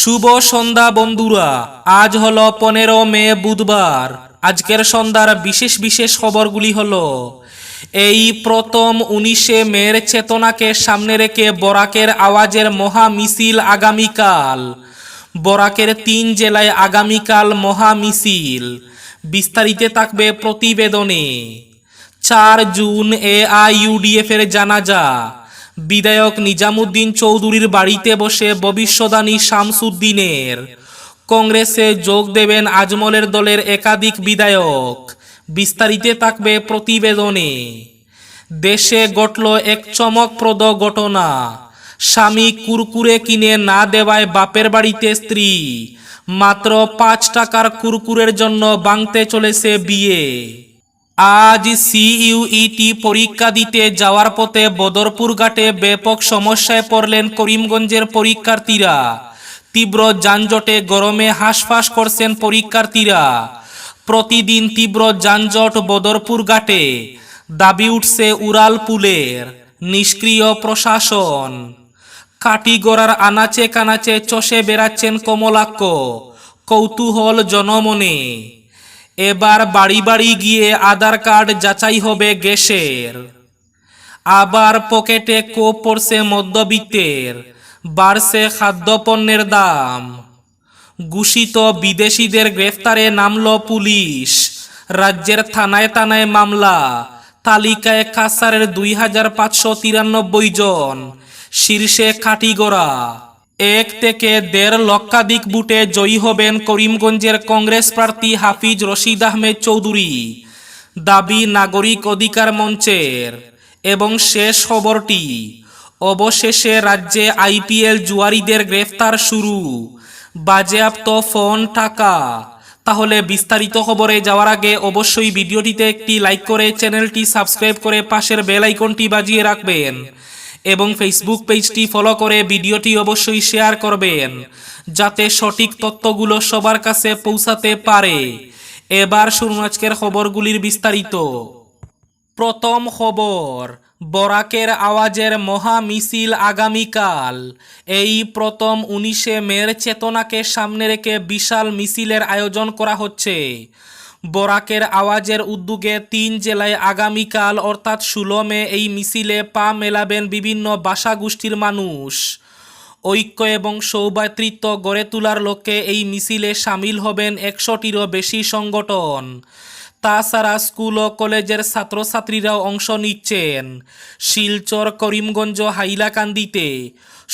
শুভ সন্ধ্যা বন্ধুরা, আজ হলো পনেরো মে বুধবার। আজকের সন্ধ্যার বিশেষ বিশেষ খবরগুলি হলো, এই প্রথম উনিশে মের চেতনাকে সামনে রেখে বরাকের আওয়াজের মহা মিছিল আগামীকাল। বরাকের তিন জেলায় আগামীকাল মহা মিছিল। বিস্তারিত থাকবে প্রতিবেদনে। চার জুন এ আইইউডিএফ এর জানাজা। বিধায়ক নিজামুদ্দিন চৌধুরীর বাড়িতে বসে ভবিষ্যদানী শামসুদ্দিনের। কংগ্রেসে যোগ দেবেন আজমলের দলের একাধিক বিধায়ক। বিস্তারিত থাকবে প্রতিবেদনে। দেশে ঘটল এক চমকপ্রদ ঘটনা। স্বামী কুরকুরে কিনে না দেওয়ায় বাপের বাড়িতে স্ত্রী। মাত্র পাঁচ টাকার কুরকুরের জন্য বাংতে চলেছে বিয়ে। আজ সিইউইটি পরীক্ষা দিতে যাওয়ার পথে বদরপুর ঘাটে ব্যাপক সমস্যায় পড়লেন করিমগঞ্জের পরীক্ষার্থীরা। তীব্র যানজটে গরমে হাঁসফাঁস করছেন পরীক্ষার্থীরা। প্রতিদিন তীব্র যানজট বদরপুর ঘাটে, দাবি উঠছে উড়াল পুলের, নিষ্ক্রিয় প্রশাসন। কাটিগড়ার আনাচে কানাচে চষে বেড়াচ্ছেন কমলাক্ষ কৌতূহল জনমনে এবার বাড়ি বাড়ি গিয়ে আধার কার্ড যাচাই হবে গ্যাসের। আবার পকেটে কোপ পড়ছে মধ্যবিত্তের, বাড়ছে খাদ্যপণ্যের দাম। ঘুষিত বিদেশিদের গ্রেফতারে নামল পুলিশ। রাজ্যের থানায় থানায় মামলা। তালিকায় কাসারের দুই হাজার পাঁচশো তিরানব্বই জন। শীর্ষে কাটিগড়া এক থেকে দেড় লক্ষাধিক বুটে জয়ী হবেন করিমগঞ্জের কংগ্রেস প্রার্থী হাফিজ রশিদ আহমেদ চৌধুরী। দাবি নাগরিক অধিকার মঞ্চের। এবং শেষ খবরটি, অবশেষে রাজ্যে আইপিএল জুয়ারিদের গ্রেফতার শুরু। বাজেয়াপ্ত ফোন টাকা। তাহলে বিস্তারিত খবরে যাওয়ার আগে অবশ্যই ভিডিওটিতে একটি লাইক করে চ্যানেলটি সাবস্ক্রাইব করে পাশের বেল আইকনটি বাজিয়ে রাখবেন। এবং ফেসবুক পেজটি ফলো করে ভিডিওটি অবশ্যই শেয়ার করবেন, যাতে সঠিক তথ্যগুলো সবার কাছে পৌঁছাতে পারে। এবার শুনুন আজকের খবরগুলির বিস্তারিত। প্রথম খবর, বরাকের আওয়াজের মহা মিছিল আগামীকাল। এই প্রথম উনিশে মের চেতনাকে সামনে রেখে বিশাল মিছিলের আয়োজন করা হচ্ছে। বরাকের আওয়াজের উদ্যোগে তিন জেলায় আগামীকাল, অর্থাৎ ষোলো মে, এই মিছিলে পা মেলাবেন বিভিন্ন ভাষা গোষ্ঠীর মানুষ। ঐক্য এবং সৌভাতৃত্ব গড়ে তোলার লক্ষ্যে এই মিছিলে সামিল হবেন একশোটিরও বেশি সংগঠন। তাছাড়া স্কুল ও কলেজের ছাত্রছাত্রীরাও অংশ নিচ্ছেন। শিলচর, করিমগঞ্জ হাইলাকান্দিতে।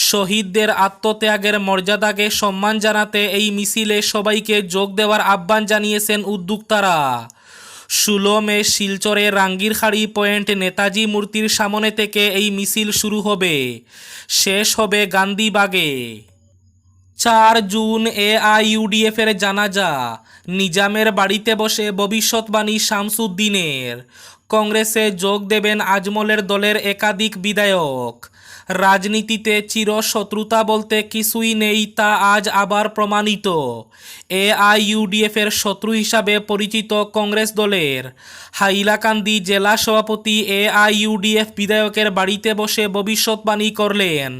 শহীদদের আত্মত্যাগের মর্যাদাকে সম্মান জানাতে এই মিছিলে সবাইকে যোগ দেওয়ার আহ্বান জানিয়েছেন উদ্যোক্তারা। ষোলো মে শিলচরে রাঙ্গিরখাড়ি পয়েন্ট নেতাজি মূর্তির সামনে থেকে এই মিছিল শুরু হবে। শেষ হবে গান্ধীবাগে। চার জুন এ আইইউডিএফ এর জানাজা। নিজামের বাড়িতে বসে ভবিষ্যৎবাণী শামসুদ্দিনের। কংগ্রেসে যোগ দেবেন আজমলের দলের একাধিক বিধায়ক। রাজনীতিতে চিরশত্রুতা বলতে কিছুই নেই, তা আজ আবার প্রমাণিত। এ আইইউডিএফ এর শত্রু হিসাবে পরিচিত কংগ্রেস দলের। হাইলাকান্দি জেলা সভাপতি এ আইইউডিএফ বিধায়কের বাড়িতে বসে ভবিষ্যৎবাণী করলেন।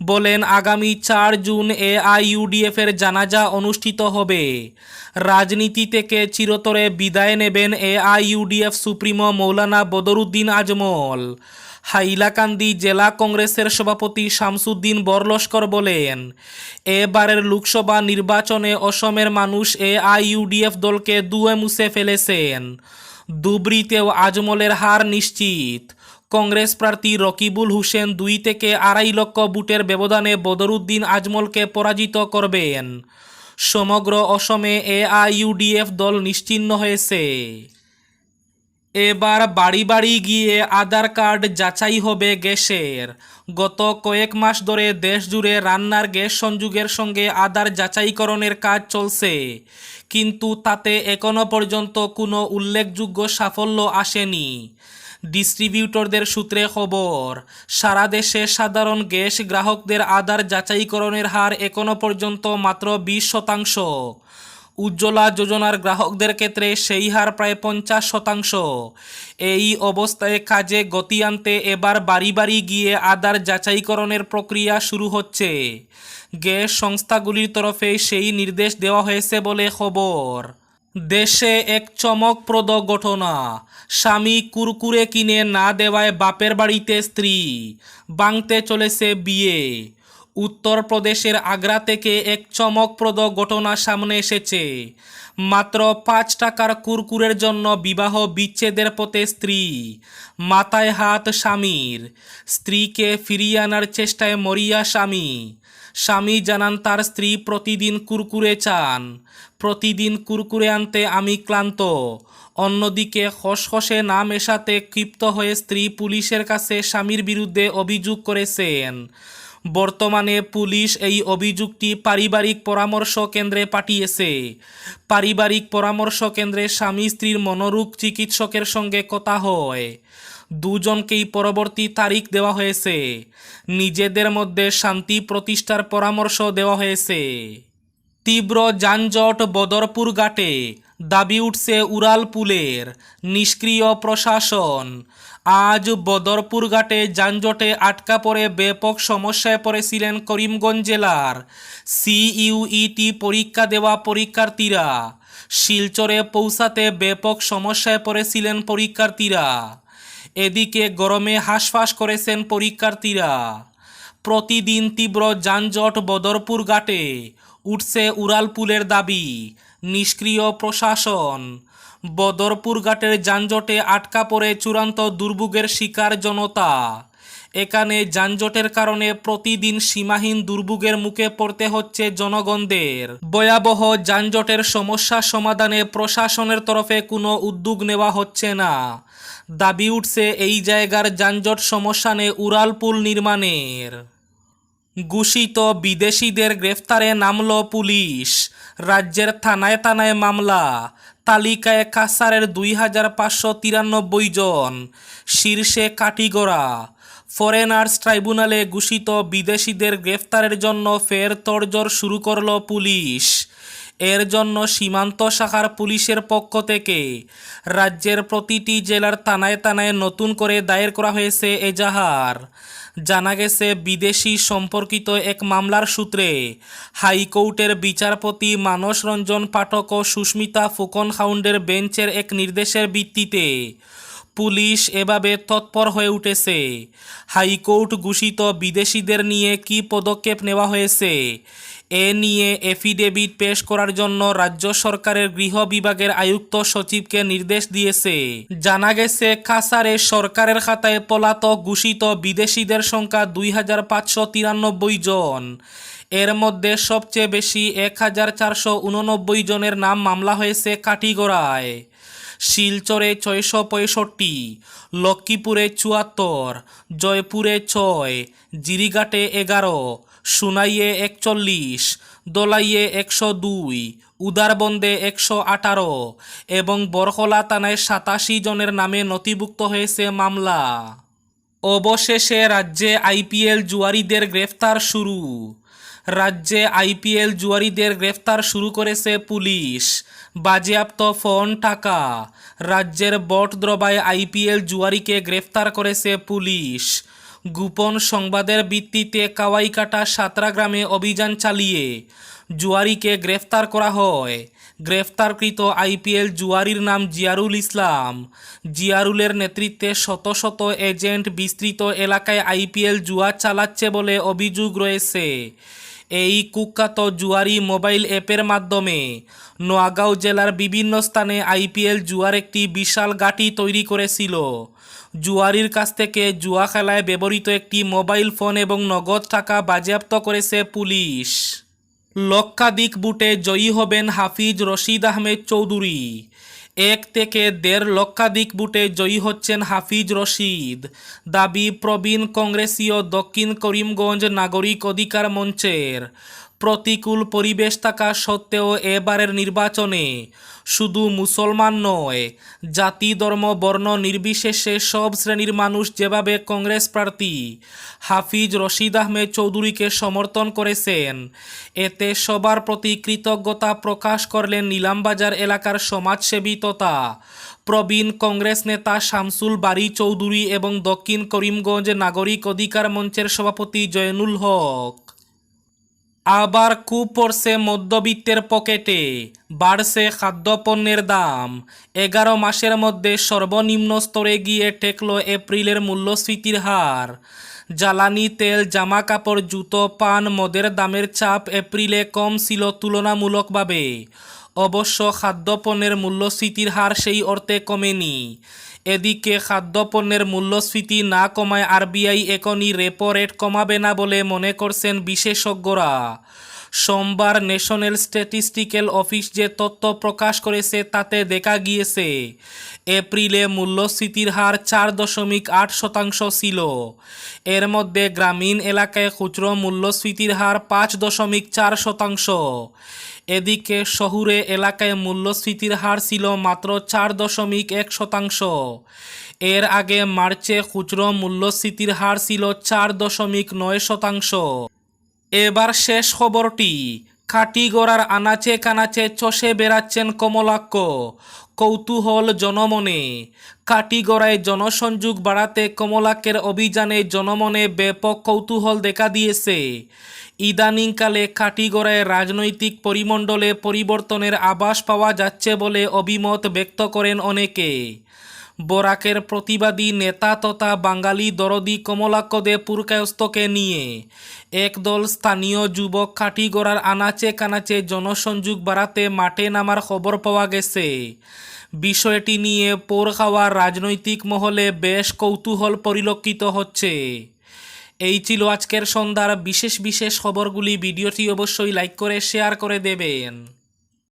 বলেন, আগামী চার জুন এ আইইউডিএফ এর জানাজা অনুষ্ঠিত হবে। রাজনীতি থেকে চিরতরে বিদায় নেবেন এ আইইউডিএফ সুপ্রিমো মৌলানা বদরুদ্দিন আজমল। হাইলাকান্দি জেলা কংগ্রেসের সভাপতি শামসুদ্দিন বরলস্কর বলেন, এবারের লোকসভা নির্বাচনে অসমের মানুষ এ আইইউডিএফ দলকে দুয়ে মুছে ফেলেছেন। দুবরিতেও আজমলের হার নিশ্চিত। কংগ্রেস প্রার্থী রকিবুল হোসেন দুই থেকে আড়াই লক্ষ বুটের ব্যবধানে বদরুদ্দিন আজমলকে পরাজিত করবেন। সমগ্র অসমে এআইইউডিএফ দল নিশ্চিহ্ন হয়েছে। এবার বাড়ি বাড়ি গিয়ে আধার কার্ড যাচাই হবে গ্যাসের। গত কয়েক মাস ধরে দেশ জুড়ে রান্নার গ্যাস সংযোগের সঙ্গে আধার যাচাইকরণের কাজ চলছে। কিন্তু তাতে এখনও পর্যন্ত কোনো উল্লেখযোগ্য সাফল্য আসেনি। ডিস্ট্রিবিউটরদের সূত্রে খবর, সারা দেশে সাধারণ গ্যাস গ্রাহকদের আধার যাচাইকরণের হার এখনও পর্যন্ত মাত্র বিশ শতাংশ। উজ্জ্বলা যোজনার গ্রাহকদের ক্ষেত্রে সেই হার প্রায় পঞ্চাশ শতাংশ। এই অবস্থায় কাজে গতি আনতে এবার বাড়ি বাড়ি গিয়ে আধার যাচাইকরণের প্রক্রিয়া শুরু হচ্ছে। গ্যাস সংস্থাগুলির তরফে সেই নির্দেশ দেওয়া হয়েছে বলে খবর। দেশে এক চমকপ্রদ ঘটনা। স্বামী কুরকুরে কিনে না দেওয়ায় বাপের বাড়িতে স্ত্রী। বাংতে চলেছে বিয়ে। উত্তরপ্রদেশের আগ্রা থেকে এক চমকপ্রদ ঘটনা সামনে এসেছে। মাত্র পাঁচ টাকার কুরকুরের জন্য বিবাহ বিচ্ছেদের পথে স্ত্রী। মাথায় হাত স্বামীর। স্ত্রীকে ফিরিয়ে আনার চেষ্টায় মরিয়া স্বামী। স্বামী জানান, তার স্ত্রী প্রতিদিন কুরকুরে চান। প্রতিদিন কুরকুরে আনতে আমি ক্লান্ত। অন্যদিকে খসখসে না মেশাতে ক্ষিপ্ত হয়ে স্ত্রী পুলিশের কাছে স্বামীর বিরুদ্ধে অভিযোগ করেছেন। বর্তমানে পুলিশ এই অভিযোগটি পারিবারিক পরামর্শ কেন্দ্রে পাঠিয়েছে। পারিবারিক পরামর্শ কেন্দ্রে স্বামী স্ত্রীর মনোরোগ চিকিৎসকের সঙ্গে কথা হয়। দুজনকেই পরবর্তী তারিখ দেওয়া হয়েছে। নিজেদের মধ্যে শান্তি প্রতিষ্ঠার পরামর্শ দেওয়া হয়েছে। তীব্র যানজট বদরপুর ঘাটে দাবি উঠছে উড়াল পুলের নিষ্ক্রিয় প্রশাসন। আজ বদরপুর ঘাটে যানজটে আটকা পড়ে ব্যাপক সমস্যায় পড়েছিলেন করিমগঞ্জ জেলার সিইউইটি পরীক্ষা দেওয়া পরীক্ষার্থীরা। শিলচরে পৌঁছাতে ব্যাপক সমস্যায় পড়েছিলেন পরীক্ষার্থীরা। এদিকে গরমে হাঁসফাঁস করেছেন পরীক্ষার্থীরা। প্রতিদিন তীব্র যানজট বদরপুর ঘাটে, উঠছে উড়ালপুলের দাবি, নিষ্ক্রিয় প্রশাসন। বদরপুর ঘাটের যানজটে আটকা পড়ে চূড়ান্ত দুর্ভোগের শিকার জনতা। এখানে যানজটের কারণে প্রতিদিন সীমাহীন দুর্ভোগের মুখে পড়তে হচ্ছে জনগণদের। ভয়াবহ যানজটের সমস্যা সমাধানে প্রশাসনের তরফে কোনো উদ্যোগ নেওয়া হচ্ছে না। দাবি উঠছে এই জায়গার যানজট সমস্যানে উড়ালপুল নির্মাণের। ঘোষিত বিদেশিদের গ্রেফতারে নামল পুলিশ। রাজ্যের থানায় থানায় মামলা। তালিকায় কাসারের দুই হাজার পাঁচশো তিরানব্বই জন। শীর্ষে কাটিগড়া ফরেনার্স ট্রাইব্যুনালে ঘোষিত বিদেশিদের গ্রেফতারের জন্য ফের তড়জড় শুরু করল পুলিশ। এর জন্য সীমান্ত শাখার পুলিশের পক্ষ থেকে রাজ্যের প্রতিটি জেলার থানায় থানায় নতুন করে দায়ের করা হয়েছে এজাহার। জানা গেছে, বিদেশি সম্পর্কিত এক মামলার সূত্রে হাইকোর্টের বিচারপতি মানস রঞ্জন পাঠক ও সুস্মিতা ফুকন হাউন্ডের বেঞ্চের এক নির্দেশের ভিত্তিতে পুলিশ এভাবে তৎপর হয়ে উঠেছে। হাইকোর্ট ঘোষিত বিদেশিদের নিয়ে কি পদক্ষেপ নেওয়া হয়েছে? এ নিয়ে এফিডেভিট পেশ করার জন্য রাজ্য সরকারের গৃহ বিভাগের আয়ুক্ত সচিবকে নির্দেশ দিয়েছে। জানা গেছে কাসারে সরকারের খাতায় পলাতক ঘোষিত বিদেশিদের সংখ্যা দুই হাজার পাঁচশো তিরানব্বই জন। এর মধ্যে সবচেয়ে বেশি এক হাজার চারশো উননব্বই জনের নাম মামলা হয়েছে কাটিগড়ায় শিলচরে ছয়শো পঁয়ষট্টি, লক্ষ্মীপুরে চুয়াত্তর, জয়পুরে ছয়, জিরিঘাটে এগারো, সুনাইয়ে একচল্লিশ, দোলাইয়ে একশো দুই, উদারবন্দে একশো আঠারো এবং বরহলা থানায় সাতাশি জনের নামে নথিভুক্ত হয়েছে মামলা। অবশেষে রাজ্যে আইপিএল জুয়ারিদের গ্রেফতার শুরু। রাজ্যে আইপিএল জুয়ারিদের গ্রেফতার শুরু করেছে পুলিশ। বাজেয়াপ্ত ফোন টাকা। রাজ্যের বটদ্রবায় আইপিএল জুয়ারিকে গ্রেফতার করেছে পুলিশ। গোপন সংবাদের ভিত্তিতে কাওয়াইকাটা সাতরা গ্রামে অভিযান চালিয়ে জুয়ারিকে গ্রেফতার করা হয়। গ্রেফতারকৃত আইপিএল জুয়ারির নাম জিয়ারুল ইসলাম। জিয়ারুলের নেতৃত্বে শত শত এজেন্ট বিস্তৃত এলাকায় আইপিএল জুয়া চালাচ্ছে বলে অভিযোগ রয়েছে। এই কুখ্যাত জুয়ারি মোবাইল অ্যাপের মাধ্যমে নোয়াগাঁও জেলার বিভিন্ন স্থানে আইপিএল জুয়ার একটি বিশাল গাঁটি তৈরি করেছিল। জুয়ারির কাছ থেকে জুয়া খেলায় ব্যবহৃত একটি মোবাইল ফোন এবং নগদ টাকা বাজেয়াপ্ত করেছে পুলিশ। লক্ষাধিক বুটে জয়ী হবেন হাফিজ রশিদ আহমেদ চৌধুরী। এক থেকে দেড় লক্ষাধিক বুটে জয়ী হচ্ছেন হাফিজ রশিদ। দাবি, প্রবীণ কংগ্রেসীয় দক্ষিণ করিমগঞ্জ নাগরিক অধিকার মঞ্চের। প্রতিকূল পরিবেশ থাকা সত্ত্বেও এবারের নির্বাচনে শুধু মুসলমান নয়, জাতি, ধর্ম, বর্ণ নির্বিশেষে সব শ্রেণির মানুষ যেভাবে কংগ্রেস প্রার্থী হাফিজ রশিদ আহমেদ চৌধুরীকে সমর্থন করেছেন, এতে সবার প্রতি কৃতজ্ঞতা প্রকাশ করলেন নিলামবাজার এলাকার সমাজসেবী তথা প্রবীণ কংগ্রেস নেতা শামসুল বারি চৌধুরী এবং দক্ষিণ করিমগঞ্জ নাগরিক অধিকার মঞ্চের সভাপতি জয়নুল হক। আবার কু পড়ছে মধ্যবিত্তের পকেটে, বাড়ছে খাদ্যপণ্যের দাম। এগারো মাসের মধ্যে সর্বনিম্ন স্তরে গিয়ে ঠেকল এপ্রিলের মূল্যস্ফীতির হার। জ্বালানি, তেল জামা কাপড় জুতো, পান, মদের দামের চাপ এপ্রিলে কম ছিল তুলনামূলকভাবে। অবশ্য খাদ্যপণ্যের মূল্যস্ফীতির হার সেই অর্থে কমেনি। এদিকে খাদ্যপণ্যের মূল্যস্ফীতি না কমায় আরবিআই এখনই রেপো রেট কমাবে না বলে মনে করছেন বিশেষজ্ঞরা। সোমবার ন্যাশনাল স্ট্যাটিস্টিক্যাল অফিস যে তথ্য প্রকাশ করেছে তাতে দেখা গিয়েছে, এপ্রিলে মূল্যস্ফীতির হার চার দশমিক আট শতাংশ ছিল। এর মধ্যে গ্রামীণ এলাকায় খুচরো মূল্যস্ফীতির হার পাঁচ দশমিক চার শতাংশ। এদিকে শহুরে এলাকায় মূল্যস্ফীতির হার ছিল মাত্র চার দশমিক এক শতাংশ। এর আগে মার্চে খুচরো মূল্যস্ফীতির হার ছিল চার দশমিক নয় শতাংশ। এবার শেষ খবরটি। খাটিগড়ার আনাচে কানাচে চষে বেড়াচ্ছেন কমলাক্ষ। কৌতূহল জনমনে। কাটিগড়ায় জনসংযোগ বাড়াতে কমলাকের অভিযানে জনমনে ব্যাপক কৌতূহল দেখা দিয়েছে। ইদানিংকালে কাটিগড়ায় রাজনৈতিক পরিমণ্ডলে পরিবর্তনের আভাস পাওয়া যাচ্ছে বলে অভিমত ব্যক্ত করেন অনেকে। বরাকের প্রতিবাদী নেতা তথা বাঙালি দরদি কমলাক্ষ দে পুরকায়স্তকে নিয়ে। একদল স্থানীয় যুবক কাঠিগড়ার আনাচে কানাচে জনসংযোগ বাড়াতে মাঠে নামার খবর পাওয়া গেছে। বিষয়টি নিয়ে পোর খাওয়ার রাজনৈতিক মহলে বেশ কৌতূহল পরিলক্ষিত হচ্ছে। এই ছিল আজকের সন্ধ্যার বিশেষ বিশেষ খবরগুলি। ভিডিওটি অবশ্যই লাইক করে, শেয়ার করে দেবেন।